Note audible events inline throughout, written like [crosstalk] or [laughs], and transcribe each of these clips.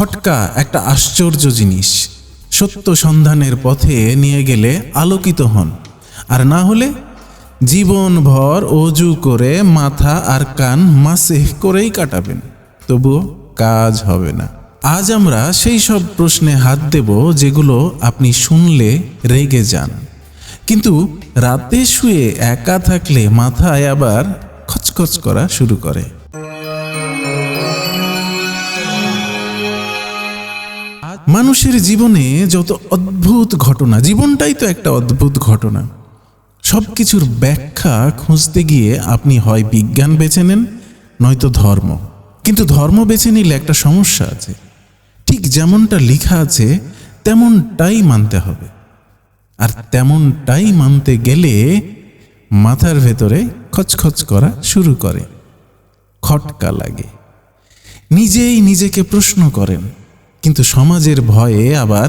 খটকা একটা আশ্চর্য জিনিস। সত্য সন্ধানের পথে নিয়ে গেলে আলোকিত হন। আর না হলে জীবনভর অজু করে মাথা আর কান মাসেহ করেই কাটাবেন। তবুও কাজ হবে না। আজ আমরা সেই সব প্রশ্নে হাত দেব যেগুলো আপনি শুনলে রেগে যান। কিন্তু রাতে শুয়ে একা থাকলে মাথায় আবার খচখচ করা শুরু করে। মানুষের জীবনে যত অদ্ভুত ঘটনা, জীবনটাই তো একটা অদ্ভুত ঘটনা। সব কিছুর ব্যাখ্যা খুঁজতে গিয়ে আপনি হয় বিজ্ঞান বেছে নেন, নয়তো ধর্ম। কিন্তু ধর্ম বেছে নিলে একটা সমস্যা আছে। ঠিক যেমনটা লেখা আছে, তেমনটাই মানতে হবে। আর তেমনটাই মানতে গেলে মাথার ভেতরে খচখচ করা শুরু করে। খটকা লাগে। নিজেই নিজেকে প্রশ্ন করেন কিন্তু সমাজের ভয়ে আবার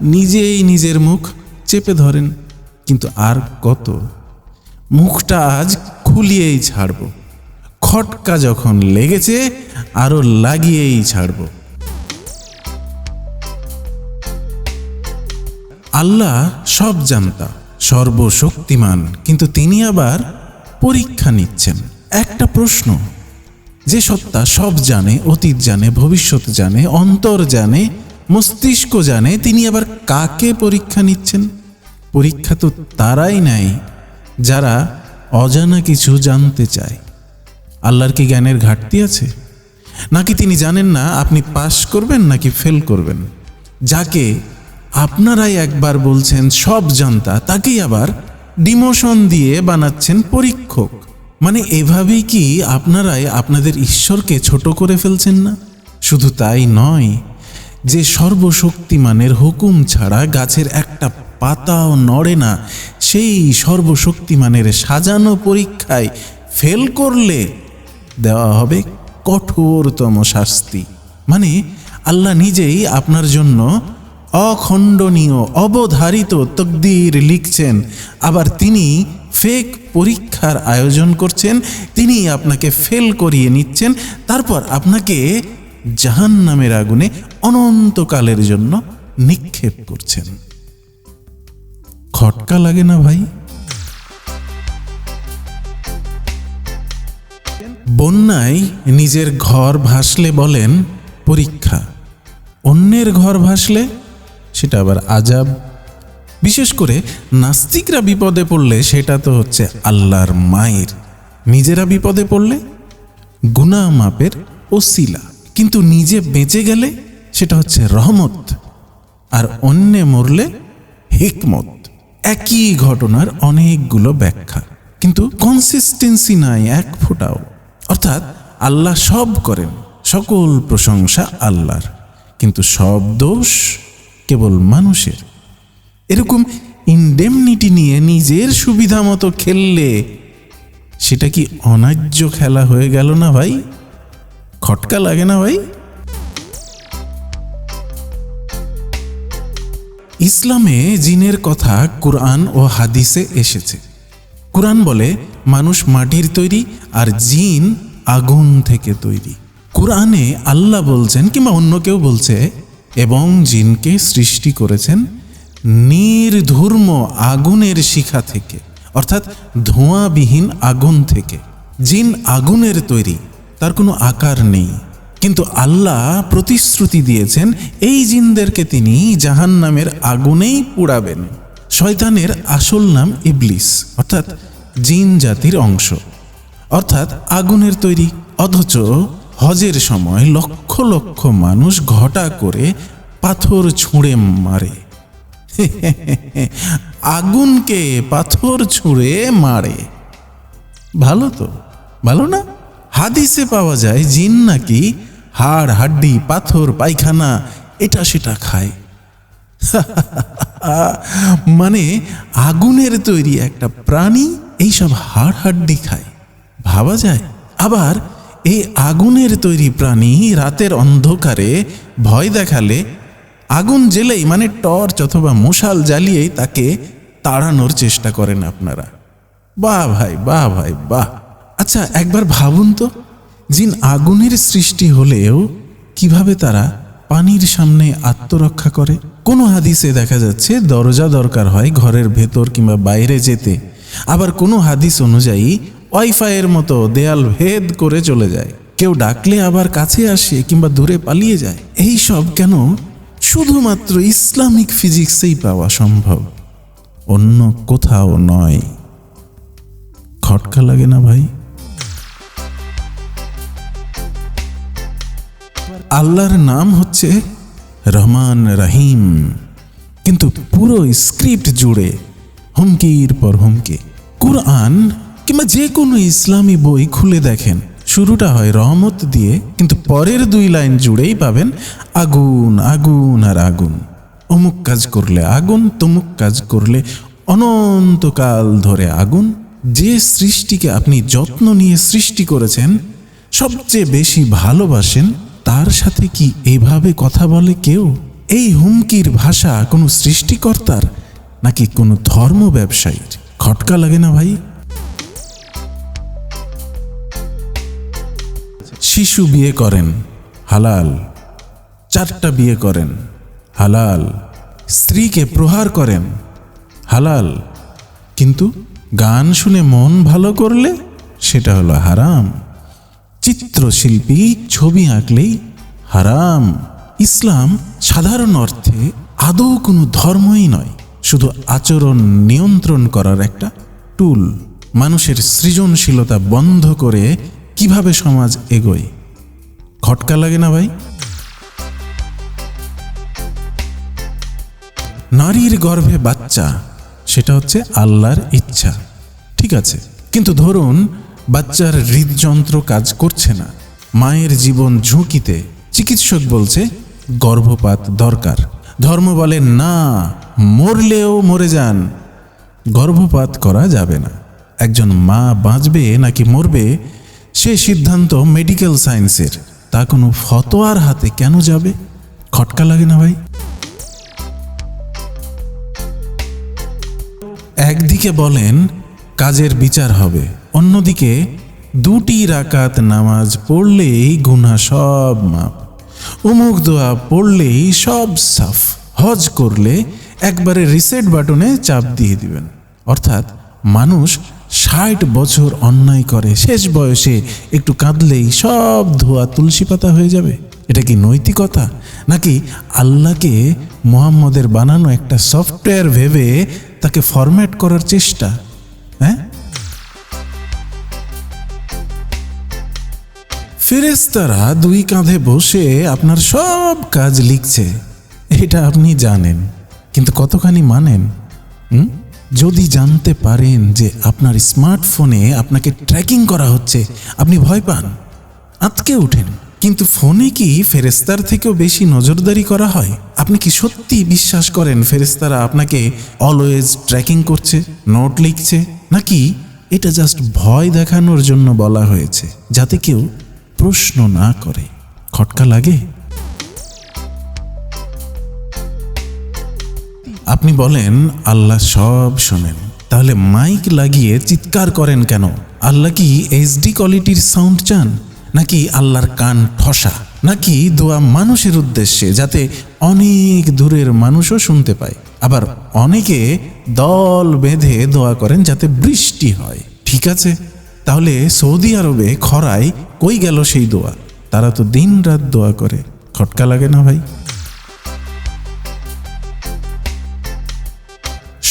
নিজেই নিজের মুখ চেপে ধরেন। কিন্তু আর কত? মুখটা আজ খুলিয়েই ছাড়ব। খটকা যখন লেগেছে, আরও লাগিয়েই ছাড়ব। আল্লাহ সব জানতা, সর্বশক্তিমান, কিন্তু তিনি আবার পরীক্ষা নিচ্ছেন। একটা প্রশ্ন যে সত্তা সব জানে, অতীত জানে, ভবিষ্যৎ জানে, অন্তর জানে, মস্তিষ্ক জানে, তিনি আবার কাকে পরীক্ষা নিচ্ছেন? পরীক্ষা তো তারাই নেয়, যারা অজানা কিছু জানতে চায়। আল্লাহর কি জ্ঞানের ঘাটতি আছে? নাকি তিনি জানেন না, আপনি পাশ করবেন নাকি ফেল করবেন? যাকে আপনারাই একবার বলছেন সব জানতা, তাকেই আবার ডিমোশন দিয়ে বানাচ্ছেন পরীক্ষক। মানে এভাবেই কি আপনারাই আপনাদের ঈশ্বরকে ছোট করে ফেলছেন না? শুধু তাই নয়, যে সর্বশক্তিমানের হুকুম ছাড়া গাছের একটা পাতাও নড়ে না, সেই সর্বশক্তিমানের সাজানো পরীক্ষায় ফেল করলে দেওয়া হবে কঠোরতম শাস্তি। মানে আল্লাহ নিজেই আপনার জন্য অখণ্ডনীয়, অবধারিত তকদির লিখছেন, আবার তিনি ফেক পরীক্ষার আয়োজন করছেন তিনি আপনাকে ফেল করিয়ে নিচ্ছেন, তারপর আপনাকে জাহান নামের আগুনে অনন্তকালের জন্য নিক্ষেপ করছেন। খটকা লাগে না ভাই? বন্যায় নিজের ঘর ভাসলে বলেন পরীক্ষা, অন্যের ঘর ভাসলে সেটা আবার আজাব। বিশেষ করে নাস্তিকরা বিপদে পড়লে সেটা তো হচ্ছে আল্লাহর মায়ের। নিজেরা বিপদে পড়লে গুনা মাপের ওসিলা। কিন্তু নিজে বেঁচে গেলে সেটা হচ্ছে রহমত, আর অন্যে মরলে হিকমত। একই ঘটনার অনেকগুলো ব্যাখ্যা, কিন্তু কনসিস্টেন্সি নাই এক ফোটাও। অর্থাৎ আল্লাহ সব করেন, সকল প্রশংসা আল্লাহর। কিন্তু সব দোষ কেবল মানুষের। এরকম ইনডেমনিটি নিয়ে নিজের সুবিধা মতো খেললে সেটা কি অন্যায্য খেলা হয়ে গেল না ভাই? খটকা লাগে না ভাই? ইসলামে জিনের কথা কোরআন ও হাদিসে এসেছে। কোরআন বলে মানুষ মাটির তৈরি আর জিন আগুন থেকে তৈরি। কোরআনে আল্লাহ বলছেন কিংবা অন্য কেউ বলছে এবং জিনকে সৃষ্টি করেছেন নির্ধূর্ম আগুনের শিখা থেকে, অর্থাৎ ধোঁয়াবিহীন আগুন থেকে। জিন আগুনের তৈরি, তার কোনো আকার নেই। কিন্তু আল্লাহ প্রতিশ্রুতি দিয়েছেন, এই জিনদেরকে তিনি জাহান নামের আগুনেই পুড়াবেন। শয়তানের আসল নাম ইবলিস, অর্থাৎ জিন জাতির অংশ। অর্থাৎ আগুনের তৈরি, অথচ হজের সময় লক্ষ লক্ষ মানুষ ঘটা করে পাথর ছুঁড়ে মারে। আগুনকে পাথর ছুঁড়ে মারে। ভালো তো, ভালো না? হাদিসে পাওয়া যায়, জিন নাকি হাড়, হাড্ডি, পাথর, পায়খানা, এটা সেটা খায়। [laughs] মানে আগুনের তৈরি একটা প্রাণী এইসব হাড়, হাড্ডি খায়। ভাবা যায়? আবার এই আগুনের তৈরি প্রাণী রাতের অন্ধকারে ভয় দেখালে আগুন জেলেই মানে টর্চ অথবা মশাল জ্বালিয়েই তাকে তাড়ানোর চেষ্টা করেন আপনারা। বাহ ভাই বাহ ভাই, বাহ। আচ্ছা একবার ভাবুন তো, জিন আগুনের সৃষ্টি হলেও কীভাবে তারা পানির সামনে আত্মরক্ষা করে? কোনো হাদিসে দেখা যাচ্ছে দরজা দরকার হয় ঘরের ভেতর কিংবা বাইরে যেতে। আবার কোনো হাদিস অনুযায়ী ওয়াইফাইয়ের মতো দেয়াল ভেদ করে চলে যায়। কেউ ডাকলে আবার কাছে আসে কিংবা দূরে পালিয়ে যায়। এই সব কেন শুধুমাত্র ইসলামিক ফিজিক্সেই পাওয়া সম্ভব। অন্য কোথাও নয়। খটকা লাগে না ভাই? আল্লাহর নাম হচ্ছে রহমান রহিম। কিন্তু পুরো স্ক্রিপ্ট জুড়ে হুমকির পর হুমকি। কুরআন কিংবা যে কোনো ইসলামী বই খুলে দেখেন। শুরুটা হয় রহমত দিয়ে, কিন্তু পরের দুই লাইন জুড়েই পাবেন, আগুন আগুন আর আগুন। অমুক কাজ করলে আগুন, তমুক কাজ করলে অনন্তকাল ধরে আগুন। যে সৃষ্টিকে আপনি যত্ন নিয়ে সৃষ্টি করেছেন, সবচেয়ে বেশি ভালোবাসেন, তার সাথে কি এইভাবে কথা বলে কেউ? এই হুমকির ভাষা কোনো সৃষ্টিকর্তার নাকি কোনো ধর্ম ব্যবসায়ীর খটকা লাগে না ভাই? শিশু বিয়ে করেন, হালাল। চারটা বিয়ে করেন, হালাল। স্ত্রীকে প্রহার করেন, হালাল। কিন্তু গান শুনে মন ভালো করলে সেটা হলো হারাম। চিত্রশিল্পী ছবি আঁকলেই হারাম। ইসলাম সাধারণ অর্থে আদৌ কোনো ধর্মই নয়, শুধু আচরণ নিয়ন্ত্রণ করার একটা টুল মানুষের সৃজনশীলতা বন্ধ করে কীভাবে সমাজ এগোয়? খটকা লাগে না ভাই? নারীর গর্ভে বাচ্চা, সেটা হচ্ছে আল্লাহর ইচ্ছা। ঠিক আছে, কিন্তু ধরুন বাচ্চার হৃদযন্ত্র কাজ করছে না। মায়ের জীবন ঝুঁকিতে চিকিৎসক বলছে, গর্ভপাত দরকার। ধর্ম বলে, না, মরলেও মরে যান। গর্ভপাত করা যাবে না। একজন মা বাঁচবে নাকি মরবে সে সিদ্ধান্ত মেডিকেল সায়েন্সের তা কোনো ফতোয়ার হাতে কেন যাবে? খটকা লাগে না ভাই? একদিকে বলেন, কাজের বিচার হবে। অন্যদিকে, দুটি রাকাত নামাজ পড়লেই গুনা সব মাপ উমুক দোয়া পড়লেই সব সাফ। হজ করলে একবারে রিসেট বাটনে চাপ দিয়ে দিবেন। অর্থাৎ মানুষ ষাট বছর অন্যায় করে, শেষ বয়সে একটু কাঁদলেই সব ধোয়া তুলসী পাতা হয়ে যাবে। এটা কি নৈতিকতা? নাকি আল্লাহকে মোহাম্মদের বানানো একটা সফটওয়্যার ভেবে তাকে ফরম্যাট করার চেষ্টা? হ্যাঁ? ফেরেস্তারা দুই কাঁধে বসে আপনার সব কাজ লিখছে। এটা আপনি জানেন, কিন্তু কতখানি মানেন? হুম? যদি জানতে পারেন যে আপনার স্মার্টফোনে আপনাকে ট্র্যাকিং করা হচ্ছে, আপনি ভয় পান। আতকে উঠেন। কিন্তু ফোনে কি ফেরেস্তার থেকেও বেশি নজরদারি করা হয়? আপনি কি সত্যি বিশ্বাস করেন ফেরেস্তারা আপনাকে অলওয়েজ ট্র্যাকিং করছে নোট লিখছে? নাকি এটা জাস্ট ভয় দেখানোর জন্য বলা হয়েছে, যাতে কেউ প্রশ্ন না করে? খটকা লাগে? আপনি বলেন, আল্লাহ সব শোনেন। তাহলে মাইক লাগিয়ে চিৎকার করেন কেন? আল্লাহ কি এইচডি কোয়ালিটির সাউন্ড চান? নাকি আল্লাহর কান ঠসা? নাকি দোয়া মানুষের উদ্দেশ্যে যাতে অনেক দূরের মানুষও শুনতে পায়? আবার অনেকে দল বেঁধে দোয়া করেন যাতে বৃষ্টি হয়। ঠিক আছে? তাহলে সৌদি আরবে খরায় কই গেল সেই দোয়া? তারা তো দিন রাত দোয়া করে। খটকা লাগে না ভাই?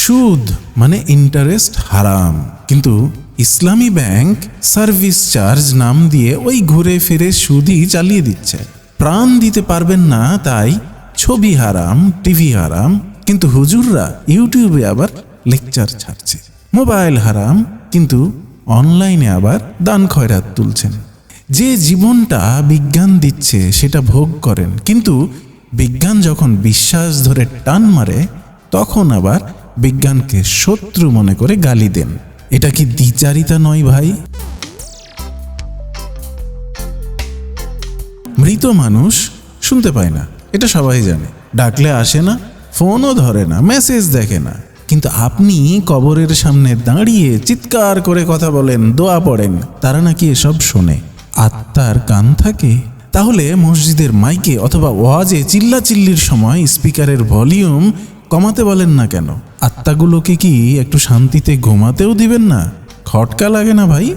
সুদ মানে ইন্টারেস্ট হারাম। কিন্তু ইসলামী ব্যাংক সার্ভিস চার্জ নাম দিয়ে ওই ঘুরে ফিরে সুদই চালিয়ে দিচ্ছে। প্রাণ দিতে পারবেন না, তাই ছবি হারাম, টিভি হারাম। কিন্তু হুজুররা ইউটিউবে আবার লেকচার ছাড়ছে। মোবাইল হারাম, কিন্তু অনলাইনে আবার দান খয়রাত তুলছেন। যে জীবনটা বিজ্ঞান দিচ্ছে, সেটা ভোগ করেন। কিন্তু বিজ্ঞান যখন বিশ্বাস ধরে টান মারে, তখন আবার বিজ্ঞানকে শত্রু মনে করে গালি দেন। এটা কি দ্বিচারিতা নয় ভাই? মৃত মানুষ শুনতে পায় না, এটা সবাই জানে। ডাকলে আসে না, ফোনও ধরে না, মেসেজ দেখে না। কিন্তু আপনি কবরের সামনে দাঁড়িয়ে চিৎকার করে কথা বলেন, দোয়া পড়েন, তারা নাকি এসব শোনে। আত্মার কান থাকে। তাহলে মসজিদের মাইকে অথবা ওয়াজে চিল্লাচিল্লির সময় স্পিকারের ভলিউম কমাতে বলেন না কেন? আত্মাগুলোকে কি একটু শান্তিতে ঘুমাতেও দিবেন না? খটকা লাগে না ভাই?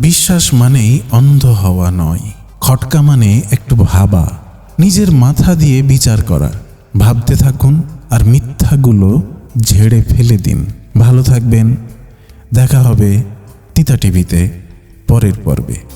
বিশ্বাস মানেই অন্ধ হওয়া নয়। খটকা মানে একটু ভাবা, নিজের মাথা দিয়ে বিচার করা। ভাবতে থাকুন আর মিথ্যাগুলো ঝেড়ে ফেলে দিন। ভালো থাকবেন। দেখা হবে তিতা টিভিতে পরের পর্বে।